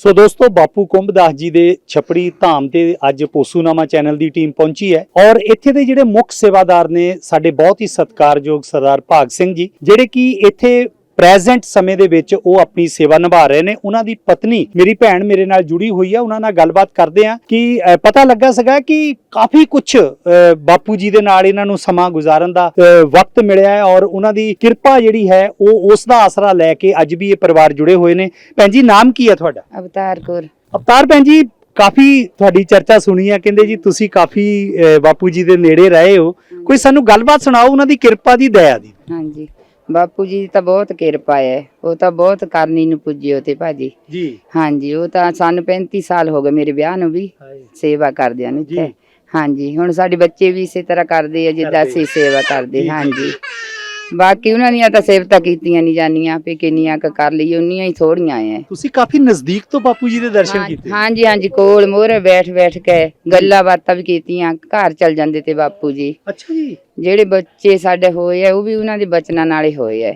ਸੋ ਦੋਸਤੋ, ਬਾਪੂ ਕੁੰਭਦਾਸ ਜੀ ਦੇ ਛਪੜੀ ਧਾਮ ਤੇ ਅੱਜ ਪੋਸੂਨਾਮਾ ਚੈਨਲ ਦੀ ਟੀਮ ਪਹੁੰਚੀ ਹੈ ਔਰ ਇੱਥੇ ਦੇ ਜਿਹੜੇ ਮੁੱਖ ਸੇਵਾਦਾਰ ਨੇ, ਸਾਡੇ ਬਹੁਤ ਹੀ ਸਤਿਕਾਰਯੋਗ ਸਰਦਾਰ ਭਾਗ ਸਿੰਘ ਜੀ, ਜਿਹੜੇ ਕਿ ਇੱਥੇ ਪ੍ਰੈਜ਼ੈਂਟ ਸਮੇਂ ਦੇ ਵਿੱਚ ਉਹ ਆਪਣੀ ਸੇਵਾ ਨਿਭਾ ਰਹੇ ਨੇ। ਉਹਨਾਂ ਦੀ ਪਤਨੀ ਮੇਰੀ ਭੈਣ ਮੇਰੇ ਨਾਲ ਜੁੜੀ ਹੋਈ ਹੈ ਉਹਨਾਂ ਨਾਲ ਗੱਲਬਾਤ ਕਰਦੇ ਆ ਕਿ ਪਤਾ ਲੱਗਾ ਸੀਗਾ ਕਿ ਕਾਫੀ ਕੁਝ ਬਾਪੂ ਜੀ ਦੇ ਨਾਲ ਇਹਨਾਂ ਨੂੰ ਸਮਾਂ ਗੁਜ਼ਾਰਨ ਦਾ ਵਕਤ ਮਿਲਿਆ ਹੈ ਔਰ ਉਹਨਾਂ ਦੀ ਕਿਰਪਾ ਜਿਹੜੀ ਹੈ ਉਹ ਉਸ ਦਾ ਆਸਰਾ ਲੈ ਕੇ ਅੱਜ ਵੀ ਇਹ ਪਰਿਵਾਰ ਜੁੜੇ ਹੋਏ ਨੇ। ਭੈਣ ਜੀ ਨਾਮ ਕੀ ਹੈ ਤੁਹਾਡਾ? ਅਵਤਾਰ ਕੌਰ। ਅਵਤਾਰ ਭੈਣ ਜੀ ਕਾਫੀ ਤੁਹਾਡੀ ਚਰਚਾ ਸੁਣੀ ਹੈ ਕਹਿੰਦੇ ਜੀ ਤੁਸੀਂ ਕਾਫੀ ਬਾਪੂ ਜੀ ਦੇ ਨੇੜੇ ਰਹੇ ਹੋ। ਕੋਈ ਸਾਨੂੰ ਗੱਲਬਾਤ ਸੁਣਾਓ ਉਹਨਾਂ ਦੀ ਕਿਰਪਾ ਦੀ ਦਇਆ ਦੀ। ਹਾਂਜੀ। ਬਾਪੂ ਜੀ ਦੀ ਤਾਂ ਬਹੁਤ ਕਿਰਪਾ ਹੈ। ਉਹ ਤਾਂ ਬਹੁਤ ਕਰਨੀ ਨੂੰ ਪੁੱਜੇ ਤੇ ਭਾਜੀ। ਜੀ। ਹਾਂਜੀ ਉਹ ਤਾਂ ਸਾਨੂੰ 35 ਸਾਲ ਹੋ ਗਏ ਮੇਰੇ ਵਿਆਹ ਨੂੰ ਵੀ। ਸੇਵਾ ਕਰਦਿਆਂ ਨੂੰ ਇੱਥੇ। ਹਾਂਜੀ ਹੁਣ ਸਾਡੇ ਬੱਚੇ ਵੀ ਇਸੇ ਤਰ੍ਹਾਂ ਕਰਦੇ ਆ ਜਿੱਦਾਂ। ਅਸੀਂ ਸੇਵਾ ਕਰਦੇ। ਹਾਂਜੀ। ਬਾਕੀ ਉਹਨਾਂ ਦੀਆਂ ਤਾਂ ਸੇਵਤਾ ਕੀਤੀਆਂ ਨਹੀਂ ਜਾਣੀਆਂ ਵੀ ਕਿੰਨੀਆਂ ਕੁ ਕਰ ਲਈ ਉਨੀਆਂ ਹੀ ਥੋੜੀਆਂ ਐ। ਤੁਸੀਂ ਕਾਫੀ ਨਜ਼ਦੀਕ ਤੋਂ ਬਾਪੂ ਜੀ ਦੇ ਦਰਸ਼ਨ ਕੀਤੇ। ਹਾਂਜੀ ਹਾਂਜੀ ਕੋਲ ਮੋਹਰੇ ਬੈਠ ਬੈਠ ਕੇ ਗੱਲਾਂ ਬਾਤਾਂ ਵੀ ਕੀਤੀਆਂ ਘਰ ਚਲ ਜਾਂਦੇ ਤੇ ਬਾਪੂ ਜੀ। ਅੱਛਾ ਜੀ। ਜਿਹੜੇ ਬੱਚੇ ਸਾਡੇ ਹੋਏ ਆ ਉਹ ਵੀ ਉਹਨਾਂ ਦੇ ਬਚਨਾਂ ਨਾਲ ਹੀ ਹੋਏ ਆ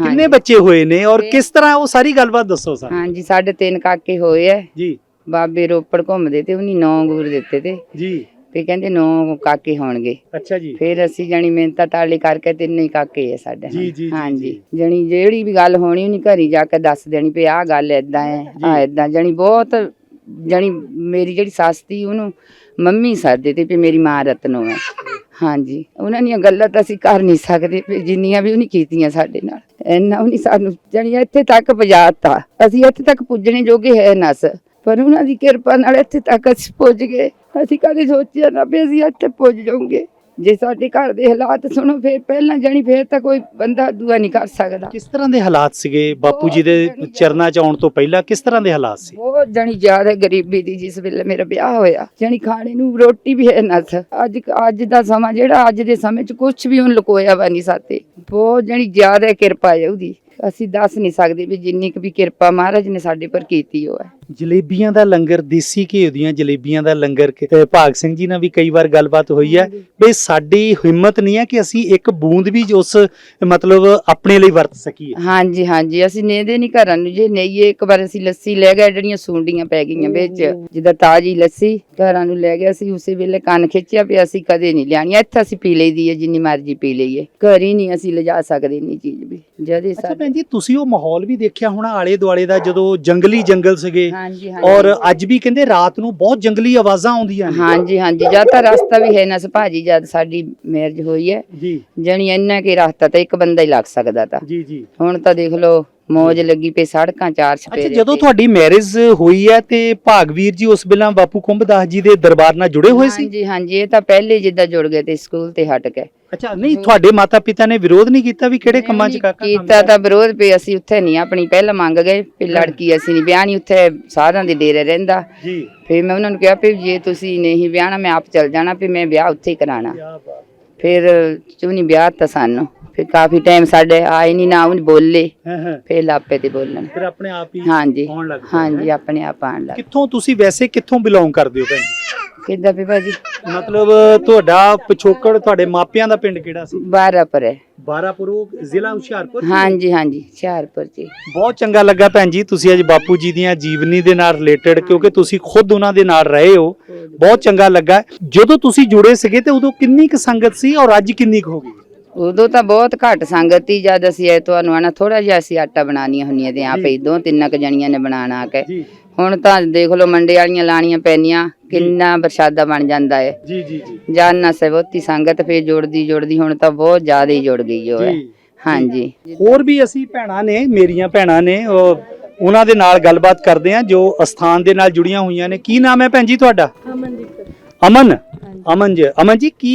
ਕਿੰਨੇ ਬੱਚੇ ਹੋਏ ਨੇ ਔਰ ਕਿਸ ਤਰ੍ਹਾਂ ਉਹ ਸਾਰੀ ਗੱਲਬਾਤ ਦੱਸੋ ਸਾਨੂੰ। ਹਾਂਜੀ ਸਾਡੇ ਤਿੰਨ ਕਾਕੇ ਹੋਏ ਆ ਜੀ। ਬਾਬੇ ਰੋਪੜ ਘੁੰਮਦੇ ਤੇ ਉਹਨੀ ਨੌ ਗੁਰ ਦਿੱਤੇ ਤੇ। ਜੀ। ਤੇ ਕਹਿੰਦੇ ਨੌ ਕਾਕੇ ਹੋਣਗੇ। ਅੱਛਾ ਜੀ। ਫਿਰ ਅਸੀਂ ਜਣੀ ਮਿਹਨਤਾਂ ਤਾਲੀ ਕਰਕੇ ਤਿੰਨੇ ਹੀ ਕਾਕੇ ਆ ਸਾਡੇ ਜੀ, ਜੀ, ਜੀ, ਹਾਂਜੀ। ਜੀ। ਜਣੀ ਜਿਹੜੀ ਵੀ ਗੱਲ ਹੋਣੀ ਉਹਨੀ ਘਰੀ ਜਾ ਕੇ ਦੱਸ ਦੇਣੀ ਵੀ ਆਹ ਗੱਲ ਏਦਾਂ ਹੈ ਆ ਏਦਾਂ। ਜਣੀ ਬਹੁਤ ਜਣੀ ਮੇਰੀ ਜਿਹੜੀ ਸੱਸ ਤੀ ਉਹਨੂੰ ਮੰਮੀ ਸਾਦੇ ਤੇ ਵੀ ਮੇਰੀ ਮਾਂ ਰਤਨੋ ਹੈ। ਹਾਂਜੀ। ਉਹਨਾਂ ਦੀਆਂ ਗੱਲਾਂ ਤਾਂ ਅਸੀਂ ਕਰ ਨਹੀਂ ਸਕਦੇ ਵੀ ਜਿੰਨੀਆਂ ਵੀ ਉਹਨੇ ਕੀਤੀਆਂ ਸਾਡੇ ਨਾਲ। ਇੰਨਾ ਉਹਨੇ ਸਾਨੂੰ ਜਣੀ ਇੱਥੇ ਤੱਕ ਪਹੁੰਚਾਤਾ। ਅਸੀਂ ਇੱਥੇ ਤੱਕ ਪੁੱਜਣੇ ਜੋਗੇ ਹੈ ਨਸ। ਪਰ ਉਹਨਾਂ ਦੀ ਕਿਰਪਾ ਨਾਲ ਇੱਥੇ ਤੱਕ ਅਸੀਂ ਪੁੱਜ ਗਏ। ਅਸੀਂ ਕਦੇ ਸੋਚਿਆ ਨਾ ਵੀ ਅਸੀਂ ਇੱਥੇ ਪੁੱਜ ਜਾਵਾਂਗੇ। ਜੇ ਸਾਡੇ ਘਰ ਦੇ ਹਾਲਾਤ ਸੁਣੋ ਫਿਰ ਪਹਿਲਾਂ ਜਾਣੀ ਫਿਰ ਤਾਂ ਕੋਈ ਬੰਦਾ ਦੁਆ ਨਹੀਂ ਕਰ ਸਕਦਾ। ਕਿਸ ਤਰ੍ਹਾਂ ਦੇ ਹਾਲਾਤ ਸੀਗੇ? ਬਾਪੂ ਜੀ ਦੇ ਚਰਨਾਂ 'ਚ ਆਉਣ ਤੋਂ ਪਹਿਲਾਂ ਕਿਸ ਤਰ੍ਹਾਂ ਦੇ ਹਾਲਾਤ ਸੀ? ਬਹੁਤ ਜਣੀ ਜ਼ਿਆਦਾ ਗਰੀਬੀ ਦੀ ਜਿਸ ਵੇਲੇ ਮੇਰਾ ਵਿਆਹ ਹੋਇਆ। ਜਣੀ ਖਾਣੇ ਨੂੰ ਰੋਟੀ ਵੀ ਹੈ ਨਾ ਸੀ। ਅੱਜ ਅੱਜ ਦਾ ਸਮਾਂ ਜਿਹੜਾ ਅੱਜ ਦੇ ਸਮੇਂ 'ਚ ਕੁਝ ਵੀ ਹੁਣ ਲੁਕੋਇਆ ਵਾ ਨਹੀਂ ਸਾਤੇ। ਬਹੁਤ ਜਣੀ ਜ਼ਿਆਦਾ ਕਿਰਪਾ ਹੈ ਉਹਦੀ। ਅਸੀਂ ਦੱਸ ਨਹੀਂ ਸਕਦੇ ਵੀ ਜਿੰਨੀ ਕੁ ਵੀ ਕਿਰਪਾ ਮਹਾਰਾਜ ਨੇ ਸਾਡੇ ਪਰ ਕੀਤੀ ਉਹ ਹੈ। ਜਲੇਬੀਆਂ ਦਾ ਲੰਗਰ ਦੇਸੀ ਘਿਓ ਦੀਆਂ ਜਲੇਬੀਆਂ ਦਾ ਲੰਗਰ ਕ- ਭਾਗ ਸਿੰਘ ਜੀ ਨਾਲ ਵੀ ਕਈ ਵਾਰ ਗੱਲਬਾਤ ਹੋਈ ਹੈ। ਵੀ ਸਾਡੀ ਹਿੰਮਤ ਨਹੀਂ ਹੈ ਕਿ ਅਸੀਂ ਇੱਕ ਬੂੰਦ ਵੀ ਉਸ ਮਤਲਬ ਆਪਣੇ ਲਈ ਵਰਤ ਸਕੀਏ। ਹਾਂਜੀ ਹਾਂਜੀ। ਅਸੀਂ ਨੇਦੇ ਨਹੀਂ ਘਰਾਂ ਨੂੰ ਜੇ ਨਈਏ ਇੱਕ ਵਾਰ ਅਸੀਂ ਲੱਸੀ ਲੈ ਗਏ ਜਿਹੜੀਆਂ ਸੁੰਡੀਆਂ ਪੈ ਗਈਆਂ ਵਿੱਚ। ਜਿੱਦਾਂ ਤਾਜੀ ਲੱਸੀ ਘਰਾਂ ਨੂੰ ਲੈ ਗਏ ਅਸੀਂ ਉਸੇ ਵੇਲੇ ਕੰਨ ਖਿੱਚਿਆ ਪਿਆ ਅਸੀਂ ਕਦੇ ਨਹੀਂ ਲਿਆਣੀ ਇੱਥੇ ਅਸੀਂ ਪੀ ਲਈਦੀ ਹੈ ਜਿੰਨੀ ਮਰਜ਼ੀ ਪੀ ਲਈਏ। ਘਰ ਹੀ ਨਹੀਂ ਅਸੀਂ ਲਿਜਾ ਸਕਦੇ ਇੰਨੀ ਚੀਜ਼ ਵੀ। ਜਦੇ ਅੱਛਾ ਸਾਡੇ ਭੈਣ ਜੀ ਤੁਸੀਂ ਉਹ ਮਾਹੌਲ ਵੀ ਦੇਖਿਆ ਹੋਣਾ ਆਲੇ ਦੁਆਲੇ ਦਾ ਜਦੋਂ ਜੰਗਲੀ ਜੰਗਲ ਸੀਗੇ? ਹਾਂਜੀ ਔਰ ਅੱਜ ਵੀ ਕਹਿੰਦੇ ਰਾਤ ਨੂੰ ਬਹੁਤ ਜੰਗਲੀ ਆਵਾਜ਼ਾਂ ਆਉਂਦੀਆਂ ਨੇ। ਹਾਂਜੀ ਹਾਂਜੀ। ਜਦ ਤਾਂ ਰਸਤਾ ਵੀ ਹੈ ਨਾ ਭਾਜੀ ਜਦ ਸਾਡੀ ਮੈਰਿਜ ਹੋਈ ਹੈ ਜੀ। ਜਣੀ ਇੰਨਾ ਕੀ ਰਸਤਾ ਤਾਂ ਇੱਕ ਬੰਦਾ ਹੀ ਲੱਗ ਸਕਦਾ ਤਾਂ। ਜੀ ਜੀ। ਹੁਣ ਤਾਂ ਦੇਖ ਲਓ ਮੌਜ ਲੱਗੀ ਪਈ ਸੜਕਾਂ ਚਾਰ ਅੱਛਾ ਛਪੇਰੇ ਜਦੋਂ। ਤੁਹਾਡੀ ਮੈਰਿਜ ਹੋਈ ਹੈ ਤੇ ਭਾਗਵੀਰ ਜੀ ਉਸ ਵੇਲੇ ਬਾਪੂ ਕੁੰਭਦਾਸ ਜੀ ਦੇ ਦਰਬਾਰ ਨਾਲ ਜੁੜੇ ਹੋਏ ਸੀ? ਹਾਂਜੀ ਹਾਂਜੀ ਇਹ ਤਾਂ ਪਹਿਲੇ ਜਿੱਦਾਂ ਜੁੜ ਗਏ ਤੇ ਸਕੂਲ ਤੇ ਹਟ ਕੇ ਅੱਛਾ ਨਹੀਂ ਤੁਹਾਡੇ ਮਾਤਾ ਪਿਤਾ ਨੇ ਵਿਰੋਧ ਨਹੀਂ ਕੀਤਾ ਵੀ ਕਿਹੜੇ ਕੰਮਾਂ 'ਚ ਕਾਕਾ ਕੀਤਾ ਤਾਂ ਵਿਰੋਧ ਪਏ ਅਸੀਂ ਉੱਥੇ ਨਹੀਂ ਆਪਣੀ ਪਹਿਲਾਂ ਮੰਗ ਗਏ ਵੀ ਲੜਕੀ ਅਸੀਂ ਨਹੀਂ ਵਿਆਹਣੀ ਉੱਥੇ ਸਾਰਿਆਂ ਦੇ ਡੇਰੇ ਰਹਿੰਦਾ। ਜੀ। ਫਿਰ ਮੈਂ ਉਹਨਾਂ ਨੂੰ ਕਿਹਾ ਵੀ ਜੇ ਤੁਸੀਂ ਨਹੀਂ ਵਿਆਹਣਾ ਮੈਂ ਆਪ ਚੱਲ ਜਾਣਾ ਵੀ ਮੈਂ ਵਿਆਹ ਉੱਥੇ ਹੀ ਕਰਾਣਾ ਕੀ ਬਾਤ। ਫਿਰ ਚੁਣੀ ਵਿਆਹ ਤਾਂ ਸਾਨੂੰ? ਫਿਰ ਕਾਫੀ ਟਾਈਮ ਸਾਡੇ ਆਏ ਨਹੀਂ ਨਾ ਉਹਨੇ ਬੋਲੇ। ਫਿਰ ਲਾਪੇ ਤੇ ਬੋਲਣ। ਫਿਰ ਆਪਣੇ ਆਪ ਹੀ ਹਾਂਜੀ। ਆਉਣ ਲੱਗ ਪਏ, ਹਾਂਜੀ? ਆਪਣੇ ਆਪ ਆਣ ਲੱਗ ਕਿੱਥੋਂ ਤੁਸੀਂ ਵੈਸੇ ਕਿੱਥੋਂ ਬਿਲੋਂਗ ਕਰਦੇ ਹੋ ਭੈਣ ਜੀ? ਕਿੱਦਾਂ ਵੀ ਭਾਜੀ? ਮਤਲਬ ਤੁਹਾਡਾ ਪਿਛੋਕੜ ਤੁਹਾਡੇ ਮਾਪਿਆਂ ਦਾ ਪਿੰਡ ਕਿਹੜਾ ਸੀ? 12 ਪਰ ਹੈ। ਬਾਰਾਪੁਰ ਉਹ ਜ਼ਿਲ੍ਹਾ ਹੁਸ਼ਿਆਰਪੁਰ ਹਾਂਜੀ ਹਾਂਜੀ ਹੁਸ਼ਿਆਰਪੁਰ ਚ ਬਹੁਤ ਚੰਗਾ ਲੱਗਾ ਭੈਣ ਜੀ ਤੁਸੀਂ ਅੱਜ ਬਾਪੂ ਜੀ ਦੀਆਂ ਜੀਵਨੀ ਦੇ ਨਾਲ ਰਿਲੇਟਡ ਕਿਉਂਕਿ ਤੁਸੀਂ ਖੁਦ ਉਹਨਾਂ ਦੇ ਨਾਲ ਰਹੇ ਹੋ। ਬਹੁਤ ਚੰਗਾ ਲੱਗਾ। ਜਦੋਂ ਤੁਸੀਂ ਜੁੜੇ ਸੀਗੇ ਤੇ ਉਦੋਂ ਕਿੰਨੀ ਕੁ ਸੰਗਤ ਸੀ ਔਰ ਅੱਜ ਕਿੰਨੀ ਕੁ ਹੋ ਗਈ? ਉਦੋਂ ਤਾਂ ਬਹੁਤ ਘੱਟ ਸੰਗਤ ਸੀ ਜਦ ਅਸੀਂ ਇਹ ਤੁਹਾਨੂੰ ਆਣਾ ਥੋੜਾ ਜਿਹਾ ਅਸੀਂ ਆਟਾ ਬਣਾਉਣੀਆਂ ਹੁੰਦੀਆਂ ਤੇ ਆਪੇ ਦੋ ਤਿੰਨ ਕ ਜਣੀਆਂ ਨੇ ਬਣਾਣਾ ਕੇ। ਹੁਣ ਤਾਂ ਦੇਖ ਲਓ ਮੰਡੇ ਵਾਲੀਆਂ ਲਾਣੀਆਂ ਪੈਣੀਆਂ ਕਿੰਨਾ ਪ੍ਰਸ਼ਾਦਾ ਬਣ ਜਾਂਦਾ ਹੈ ਜੀ ਜੀ ਜੀ। ਜਾਨ ਨਾ ਸੇਵਤੀ ਸੰਗਤ ਫੇਰ ਜੁੜਦੀ ਜੁੜਦੀ ਹੁਣ ਤਾਂ ਬਹੁਤ ਜ਼ਿਆਦਾ ਹੀ ਜੁੜ ਗਈ ਜੋ ਹੈ। ਜੀ। ਹਾਂਜੀ। ਹੋਰ ਵੀ ਅਸੀਂ ਭੈਣਾਂ ਨੇ ਮੇਰੀਆਂ ਭੈਣਾਂ ਨੇ ਉਹ ਉਹਨਾਂ ਦੇ ਨਾਲ ਗੱਲਬਾਤ ਕਰਦੇ ਆ ਜੋ ਅਸਥਾਨ ਦੇ ਨਾਲ ਜੁੜੀਆਂ ਹੋਈਆਂ ਨੇ। ਕੀ ਨਾਮ ਹੈ ਭੈਣ ਜੀ ਤੁਹਾਡਾ? ਅਮਨ? ਅਮਨ ਜੀ ਅਮਨ ਜੀ ਕੀ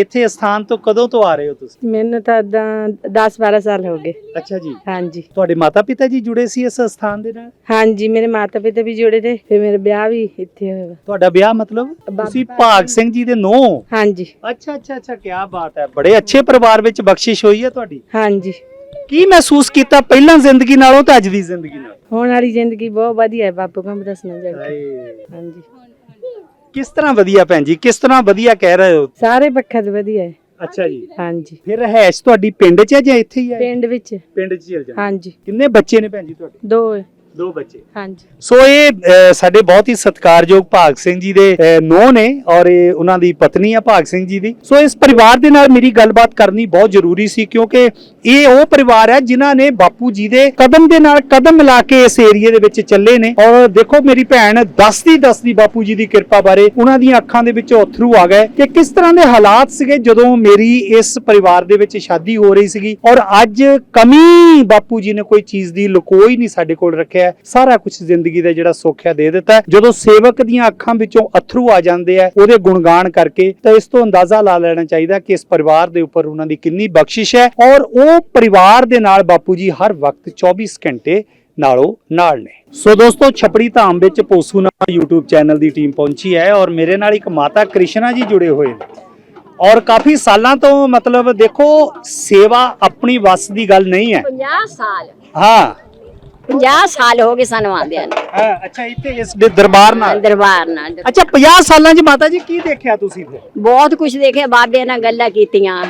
ਇੱਥੇ ਅਸਥਾਨ ਤੋਂ ਕਦੋਂ ਤੋਂ ਆ ਰਹੇ ਹੋ ਤੁਸੀਂ? ਮੈਨੂੰ ਤਾਂ ਏਦਾਂ 10 12 ਸਾਲ ਹੋ ਗਏ। ਅੱਛਾ ਜੀ। ਹਾਂਜੀ। ਤੁਹਾਡੇ ਮਾਤਾ ਪਿਤਾ ਜੀ ਜੁੜੇ ਸੀ ਇਸ ਅਸਥਾਨ ਦੇ ਨਾਲ? ਹਾਂਜੀ ਮੇਰੇ ਮਾਤਾ ਪਿਤਾ ਵੀ ਜੁੜੇ ਤੇ ਫਿਰ ਮੇਰਾ ਵਿਆਹ ਵੀ ਇੱਥੇ ਹੋਇਆ। ਤੁਹਾਡਾ ਵਿਆਹ ਮਤਲਬ ਤੁਸੀਂ ਭਾਗ ਸਿੰਘ ਜੀ ਦੇ ਨੋ? ਹਾਂਜੀ। ਅੱਛਾ ਅੱਛਾ ਅੱਛਾ ਕੀ ਬਾਤ ਹੈ। ਬੜੇ ਅੱਛੇ ਪਰਿਵਾਰ ਵਿੱਚ ਬਖਸ਼ਿਸ਼ ਹੋਈ ਹੈ ਤੁਹਾਡੀ। ਹਾਂਜੀ। ਕੀ ਮਹਿਸੂਸ ਕੀਤਾ ਪਹਿਲਾਂ ਜ਼ਿੰਦਗੀ ਨਾਲੋਂ ਤੇ ਅੱਜ ਦੀ ਜ਼ਿੰਦਗੀ ਨਾਲ? ਹੁਣ ਵਾਲੀ ਜ਼ਿੰਦਗੀ ਬਹੁਤ ਵਧੀਆ ਹੈ ਬਾਪੂ ਕੰਮ ਦੱਸਣਾ ਹਾਏ। ਹਾਂਜੀ। ਕਿਸ ਤਰ੍ਹਾਂ ਵਧੀਆ ਭੈਣ ਜੀ? ਕਿਸ ਤਰ੍ਹਾਂ ਵਧੀਆ ਕਹਿ ਰਹੇ ਹੋ? ਸਾਰੇ ਪੱਖਾਂ ਤੋਂ ਵਧੀਆ ਹੈ। ਅੱਛਾ ਜੀ। ਹਾਂਜੀ। ਫਿਰ ਰਹਿਸ਼ ਤੁਹਾਡੀ ਪਿੰਡ 'ਚ ਹੈ ਜਾਂ ਇੱਥੇ ਹੀ ਹੈ? ਪਿੰਡ ਵਿੱਚ। ਪਿੰਡ 'ਚ ਚਲ ਜਾਂਦੇ ਹਾਂਜੀ। ਕਿੰਨੇ ਬੱਚੇ ਨੇ ਭੈਣ ਜੀ ਤੁਹਾਡੇ? ਦੋ ਹੈ। ਦੋ ਬੱਚੇ। ਹਾਂਜੀ। ਸੋ ਇਹ ਅ, ਸਾਡੇ ਬਹੁਤ ਹੀ ਸਤਿਕਾਰਯੋਗ ਭਾਗ ਸਿੰਘ ਜੀ ਦੇ ਨੋ ਨੇ ਔਰ ਇਹ ਉਹਨਾਂ ਦੀ ਪਤਨੀ ਆ ਭਾਗ ਸਿੰਘ ਜੀ ਦੀ। ਸੋ ਇਸ ਪਰਿਵਾਰ ਦੇ ਨਾਲ ਮੇਰੀ ਗੱਲਬਾਤ ਕਰਨੀ ਬਹੁਤ ਜ਼ਰੂਰੀ ਸੀ ਕਿਉਂਕਿ ਇਹ ਉਹ ਪਰਿਵਾਰ ਹੈ ਜਿਨ੍ਹਾਂ ਨੇ ਬਾਪੂ ਜੀ ਦੇ ਕਦਮ ਦੇ ਨਾਲ ਕਦਮ ਮਿਲਾ ਕੇ ਇਸ ਏਰੀਏ ਦੇ ਵਿੱਚ ਚੱਲੇ ਨੇ। ਔਰ ਦੇਖੋ ਮੇਰੀ ਭੈਣ ਦੱਸਦੀ ਦੱਸਦੀ ਬਾਪੂ ਜੀ ਦੀ ਕਿਰਪਾ ਬਾਰੇ ਉਹਨਾਂ ਦੀਆਂ ਅੱਖਾਂ ਦੇ ਵਿੱਚ ਅਥਰੂ ਆ ਗਏ ਕਿ ਕਿਸ ਤਰ੍ਹਾਂ ਦੇ ਹਾਲਾਤ ਸੀਗੇ ਜਦੋਂ ਮੇਰੀ ਇਸ ਪਰਿਵਾਰ ਦੇ ਵਿੱਚ ਸ਼ਾਦੀ ਹੋ ਰਹੀ ਸੀਗੀ। ਔਰ ਅੱਜ ਕਮੀ ਬਾਪੂ ਜੀ ਨੇ ਕੋਈ ਚੀਜ਼ ਦੀ ਲੁਕੋਈ ਨਹੀਂ ਸਾਡੇ ਕੋਲ ਰੱਖਿਆ। ਹੈ। ਸਾਰਾ ਕੁਝ ਜ਼ਿੰਦਗੀ ਦਾ ਜਿਹੜਾ ਸੁੱਖ ਹੈ ਦੇ ਦਿੱਤਾ। ਜਦੋਂ ਸੇਵਕ ਦੀਆਂ ਅੱਖਾਂ ਵਿੱਚੋਂ ਅਥਰੂ ਆ ਜਾਂਦੇ ਆ ਉਹਦੇ ਗੁਣਗਾਨ ਕਰਕੇ ਤਾਂ ਇਸ ਤੋਂ ਅੰਦਾਜ਼ਾ ਲਾ ਲੈਣਾ ਚਾਹੀਦਾ ਕਿ ਇਸ ਪਰਿਵਾਰ ਦੇ ਉੱਪਰ ਉਹਨਾਂ ਦੀ ਕਿੰਨੀ ਬਖਸ਼ਿਸ਼ ਹੈ ਔਰ ਉਹ ਪਰਿਵਾਰ ਦੇ ਨਾਲ ਬਾਪੂ ਜੀ ਹਰ ਵਕਤ 24 ਘੰਟੇ ਨਾਲੋਂ ਨਾਲ ਨੇ ਸੋ ਦੋਸਤੋ ਛਪੜੀ ਧਾਮ ਵਿੱਚ ਪੋਸੂਨਾ YouTube ਚੈਨਲ ਦੀ ਟੀਮ ਪਹੁੰਚੀ ਹੈ ਔਰ ਮੇਰੇ ਨਾਲ ਇੱਕ ਮਾਤਾ ਕ੍ਰਿਸ਼ਨਾ ਜੀ ਜੁੜੇ ਹੋਏ ਨੇ ਔਰ ਕਾਫੀ ਸਾਲਾਂ ਤੋਂ ਮਤਲਬ ਦੇਖੋ ਸੇਵਾ ਆਪਣੀ ਵੱਸ ਦੀ ਗੱਲ ਨਹੀਂ ਹੈ 50 ਸਾਲ ਹਾਂ 50 ਸਾਲ ਹੋ ਗਏ ਸਾਨੂੰ ਆਂਦਿਆਂ ਨੂੰ। ਹਾਂ, ਅੱਛਾ ਇੱਥੇ ਇਸ ਦੇ ਦਰਬਾਰ ਨਾਲ? ਦਰਬਾਰ ਨਾਲ ਅੱਛਾ 50 ਸਾਲਾਂ 'ਚ ਮਾਤਾ ਜੀ ਕੀ ਦੇਖਿਆ ਤੁਸੀਂ ਫਿਰ? ਬਹੁਤ ਕੁਝ ਦੇਖਿਆ ਬਾਬੇ ਨਾਲ ਗੱਲਾਂ ਕੀਤੀਆਂ।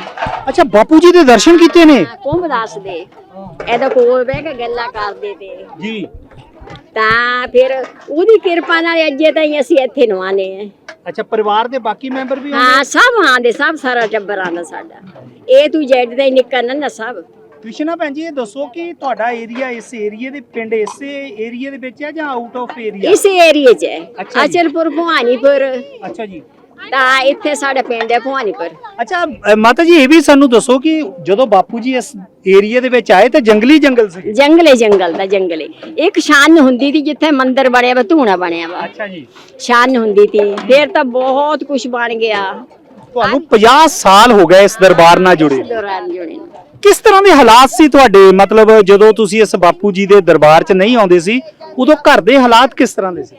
ਅੱਛਾ ਬਾਪੂ ਜੀ ਦੇ ਦਰਸ਼ਨ ਕੀਤੇ ਨੇ? ਕੁੰਭ ਦੱਸਦੇ ਇਹਦਾ ਕੋਲ ਬਹਿ ਕੇ ਗੱਲਾਂ ਕਰਦੇ ਤੇ। ਜੀ। ਤਾਂ ਫਿਰ ਉਹਦੀ ਕਿਰਪਾ ਨਾਲ ਅੱਜੇ ਤਾਈਂ ਅਸੀਂ ਇੱਥੇ ਨਵਾਨੇ ਆ ਅੱਛਾ ਪਰਿਵਾਰ ਦੇ ਬਾਕੀ ਮੈਂਬਰ ਵੀ ਹਾਂ ਸਭ ਆਂਦੇ ਸਭ ਸਾਰਾ ਟੱਬਰ ਆਂਦਾ ਸਾਡਾ। ਇਹ ਤੂੰ ਜੈਡ ਦਾ ਹੀ ਨਿਕਲਣਾ ਨਾ ਸਭ। ਕ੍ਰਿਸ਼ਨਾ ਭੈਣ ਜੀ ਇਹ ਦੱਸੋ ਕਿ ਤੁਹਾਡਾ ਏਰੀਆ ਇਸ ਏਰੀਏ ਦੇ ਪਿੰਡ ਇਸੇ ਏਰੀਏ ਦੇ ਵਿੱਚ ਹੈ ਜਾਂ ਆਊਟ ਆਫ ਏਰੀਆ ਇਸ ਏਰੀਏ 'ਚ ਹੈ। ਅੱਛਾ ਜੀ। ਅਚਲਪੁਰ ਭਵਾਨੀਪੁਰ। ਅੱਛਾ ਜੀ। ਤਾਂ ਇੱਥੇ ਸਾਡਾ ਪਿੰਡ ਹੈ ਭਵਾਨੀਪੁਰ। ਅੱਛਾ ਅ, ਮਾਤਾ ਜੀ ਇਹ ਵੀ ਸਾਨੂੰ ਦੱਸੋ ਕਿ ਜਦੋਂ ਬਾਪੂ ਜੀ ਇਸ ਏਰੀਏ ਦੇ ਵਿੱਚ ਆਏ ਤਾਂ ਜੰਗਲੀ ਜੰਗਲ ਸੀ? ਜੰਗਲੇ ਜੰਗਲ ਦਾ ਜੰਗਲੇ। ਇੱਕ ਸ਼ਾਨ ਹੁੰਦੀ ਸੀ ਜਿੱਥੇ ਮੰਦਿਰ ਬਣਿਆ ਵਾ ਧੂਣਾ ਬਣਿਆ ਵਾ। ਅੱਛਾ ਜੀ। ਸ਼ਾਨ ਹੁੰਦੀ ਸੀ। ਫਿਰ ਤਾਂ ਬਹੁਤ ਕੁਝ ਬਣ ਗਿਆ। ਤੁਹਾਨੂੰ 50 ਸਾਲ ਹੋ ਗਏ ਇਸ ਦਰਬਾਰ ਨਾਲ ਜੁੜੇ। ਦੌਰਾਨ ਜੁੜੇ ਨੂੰ। ਕਿਸ ਤਰ੍ਹਾਂ ਦੇ ਹਾਲਾਤ ਸੀ ਤੁਹਾਡੇ? ਮਤਲਬ ਜਦੋਂ ਤੁਸੀਂ ਇਸ ਬਾਪੂ ਜੀ ਦੇ ਦਰਬਾਰ 'ਚ ਨਹੀਂ ਆਉਂਦੇ ਸੀ ਉਦੋਂ ਘਰ ਦੇ ਹਾਲਾਤ ਕਿਸ ਤਰ੍ਹਾਂ ਦੇ ਸੀ?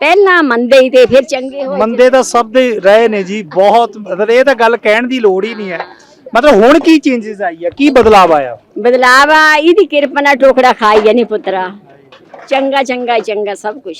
ਪਹਿਲਾਂ ਮੰਦੇ ਹੀ ਤੇ ਫਿਰ ਚੰਗੇ ਹੋਏ। ਮੰਦੇ ਤਾਂ ਸਭ ਦੇ ਰਹੇ ਨੇ ਜੀ ਬਹੁਤ ਮਤਲਬ ਇਹ ਤਾਂ ਗੱਲ ਕਹਿਣ ਦੀ ਲੋੜ ਹੀ ਨਹੀਂ ਹੈ। ਮਤਲਬ ਹੁਣ ਕੀ ਚੇਂਜਸ ਆਈ ਆ? ਕੀ ਬਦਲਾਅ ਆਇਆ? ਬਦਲਾਵ ਆ ਇਹਦੀ ਕਿਰਪਾ ਨਾਲ ਟੋਕੜਾ ਖਾਈ ਜਾਨੀ ਪੁੱਤਰਾ। ਚੰਗਾ ਚੰਗਾ ਚੰਗਾ ਸਭ ਕੁਝ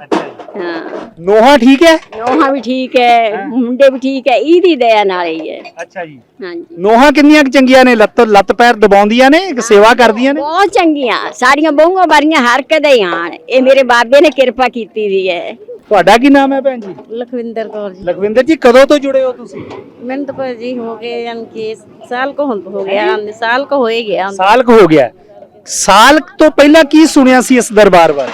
ਹਾਂ। ਨੋਹਾ ਠੀਕ ਹੈ? ਨੋਹਾਂ ਵੀ ਠੀਕ ਹੈ ਮੁੰਡੇ ਵੀ ਠੀਕ ਹੈ ਇਹਦੀ ਦਇਆ ਨਾਲ ਹੀ ਹੈ। ਅੱਛਾ ਜੀ। ਹਾਂਜੀ। ਨੋਹਾ ਕਿੰਨੀਆਂ ਕੁ ਚੰਗੀਆਂ ਨੇ? ਲੱਤ ਲੱਤ ਪੈਰ ਦਬਾਉਂਦੀਆਂ ਨੇ? ਕਿ ਸੇਵਾ ਕਰਦੀਆਂ ਨੇ? ਬਹੁਤ ਚੰਗੀਆਂ। ਸਾਡੀਆਂ ਬਹੂਆਂ ਬਾਰੀਆਂ ਹਰ ਕਦੇ ਹੀ ਆਣ। ਇਹ ਮੇਰੇ ਬਾਬੇ ਨੇ ਕਿਰਪਾ ਕੀਤੀ ਵੀ ਹੈ। ਤੁਹਾਡਾ ਕੀ ਨਾਮ ਹੈ ਭੈਣ ਜੀ? ਲਖਵਿੰਦਰ ਕੌਰ ਜੀ। ਲਖਵਿੰਦਰ ਜੀ ਕਦੋਂ ਤੋਂ ਜੁੜੇ ਹੋ ਤੁਸੀਂ? ਮੈਨੂੰ ਤਾਂ ਭਾਜੀ ਹੋ ਗਏ ਯਾਨੀ ਕਿ ਸਾਲ ਕੋ ਹੁਣ ਹੋ ਗਿਆ ਸਾਲ ਕੋ ਹੋ ਹੀ ਗਿਆ। ਸਾਲ ਕੁ ਹੋ ਗਿਆ। ਸਾਲ ਤੋਂ ਪਹਿਲਾਂ ਕੀ ਸੁਣਿਆ ਸੀ ਇਸ ਦਰਬਾਰ ਬਾਰੇ?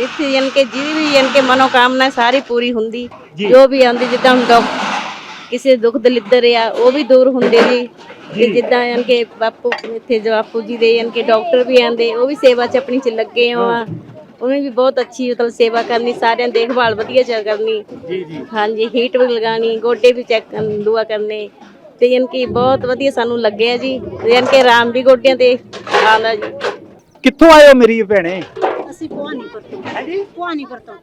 ਇੱਥੇ ਯਾਨੀ ਕਿ ਜਿਹਦੀ ਵੀ ਯਾਨੀ ਕਿ ਮਨੋਕਾਮਨਾ ਸਾਰੀ ਪੂਰੀ ਹੁੰਦੀ ਜੀ। ਜੋ ਵੀ ਆਉਂਦੀ ਜਿੱਦਾਂ ਹੁਣ ਡਾਕ ਕਿਸੇ ਦੁੱਖ ਦਲਿੱਦਰ ਆ ਉਹ ਵੀ ਦੂਰ ਹੁੰਦੇ ਜੀ। ਤੇ ਜਿੱਦਾਂ ਯਾਨੀ ਕਿ ਬਾਪੂ ਇੱਥੇ ਜੋ ਬਾਪੂ ਜੀ ਦੇ ਯਾਨੀ ਕਿ ਡਾਕਟਰ ਵੀ ਆਂਦੇ ਉਹ ਵੀ ਸੇਵਾ ਚ ਆਪਣੀ ਚ ਲੱਗੇ ਆ। ਉਹਨੇ ਵੀ ਬਹੁਤ ਅੱਛੀ ਮਤਲਬ ਸੇਵਾ ਕਰਨੀ ਸਾਰਿਆਂ ਦੀ ਦੇਖਭਾਲ ਵਧੀਆ ਚ ਕਰਨੀ। ਜੀ ਜੀ। ਹਾਂਜੀ ਹੀਟ ਵੀ ਲਗਾਣੀ ਗੋਡੇ ਵੀ ਚੈੱਕ ਦੁਆ ਕਰਨੇ। ਤੇ ਯਾਨੀ ਕਿ ਬਹੁਤ ਵਧੀਆ ਸਾਨੂੰ ਲੱਗਿਆ ਜੀ। ਯਾਨੀ ਕਿ ਆਰਾਮ ਵੀ ਗੋਡਿਆਂ ਤੇ ਆਉਂਦਾ ਜੀ। ਕਿੱਥੋਂ ਆਏ ਹੋ ਮੇਰੀ ਭੈਣੇ? ਹਾਂਜੀ? ਭਵਾਨੀਪੁਰ ਤੋਂ।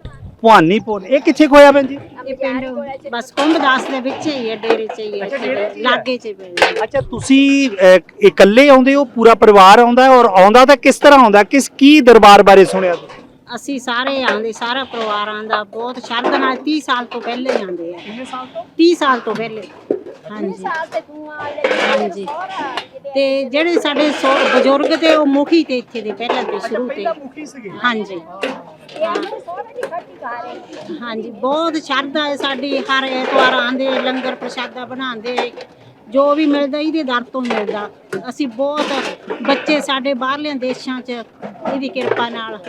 ਭਵਾਨੀਪੁਰ। ਇਹ ਕਿੱਥੇ ਖੋਇਆ ਭੈਣ ਜੀ? ਇਹ ਪਿੰਡ ਬਸ ਕੁੰਭਦਾਸ ਦੇ ਵਿੱਚ ਹੀ ਹੈ ਡੇਰੇ ਚ ਹੀ ਹੈ ਲਾਗੇ ਚ ਹੀ ਪੈਂਦਾ ਅੱਛਾ ਤੁਸੀਂ ਅਹ, ਇਕੱਲੇ ਆਉਂਦੇ ਹੋ ਪੂਰਾ ਪਰਿਵਾਰ ਆਉਂਦਾ ਹੈ ਔਰ ਆਉਂਦਾ ਤਾਂ ਕਿਸ ਤਰ੍ਹਾਂ ਆਉਂਦਾ? ਕਿਸ ਕੀ ਦਰਬਾਰ ਬਾਰੇ ਸੁਣਿਆ ਤੁਸੀਂ? ਅਸੀਂ ਸਾਰੇ ਆਂਦੇ ਸਾਰਾ ਪਰਿਵਾਰ ਆਂਦਾ ਬਹੁਤ ਸ਼ਰਧਾ ਨਾਲ 30 ਸਾਲ ਤੋਂ ਪਹਿਲੇ ਆਂਦੇ ਆ। ਕਿੰਨੇ ਸਾਲ ਤੋਂ? 30 ਸਾਲ ਤੋਂ ਪਹਿਲੇ। ਹਾਂਜੀ। ਹਾਂਜੀ। ਤੇ ਜਿਹੜੇ ਸਾਡੇ ਸੋ- ਬਜ਼ੁਰਗ ਤੇ ਉਹ ਮੁਖੀ ਤੇ ਇੱਥੇ ਦੇ ਪਹਿਲਾਂ ਦੇ ਸ਼ੁਰੂ ਤੇ। ਮੁਖੀ ਸੀਗੇ। ਹਾਂਜੀ। ਹਾਂਜੀ, ਬਹੁਤ ਸ਼ਰਧਾ ਹੈ ਸਾਡੀ, ਹਰ ਐਤਵਾਰ ਆਂਦੇ ਲੰਗਰ ਪ੍ਰਸ਼ਾਦਾ ਬਣਾਉਂਦੇ, ਜੋ ਵੀ ਮਿਲਦਾ, ਇਹਦੇ ਦਰ ਤੋਂ ਮਿਲਦਾ। ਅਸੀਂ ਬਹੁਤ ਬੱਚੇ ਸਾਡੇ ਬਾਹਰਲੇ ਦੇਸ਼ਾਂ 'ਚ, ਇਹਦੀ ਕਿਰਪਾ ਨਾਲ।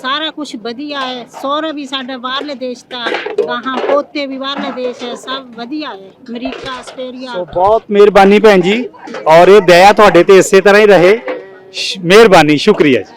ਸਾਰਾ ਕੁਝ ਵਧੀਆ ਹੈ। ਸਹੁਰਾ ਵੀ ਸਾਡਾ ਬਾਹਰਲੇ ਦੇਸ਼ ਦਾ, ਗਾਹਾਂ ਪੋਤੇ ਵੀ ਬਾਹਰਲੇ ਦੇਸ਼ ਹੈ, ਸਭ ਵਧੀਆ ਹੈ। America, Australia. ਸੋ ਬਹੁਤ ਮਿਹਰਬਾਨੀ ਭੈਣ ਜੀ, ਔਰ ਇਹ ਦਇਆ ਤੁਹਾਡੇ ਤੇ ਇਸੇ ਤਰ੍ਹਾਂ ਹੀ ਰਹੇ। ਮਿਹਰਬਾਨੀ, ਸ਼ੁਕਰੀਆ ਜੀ।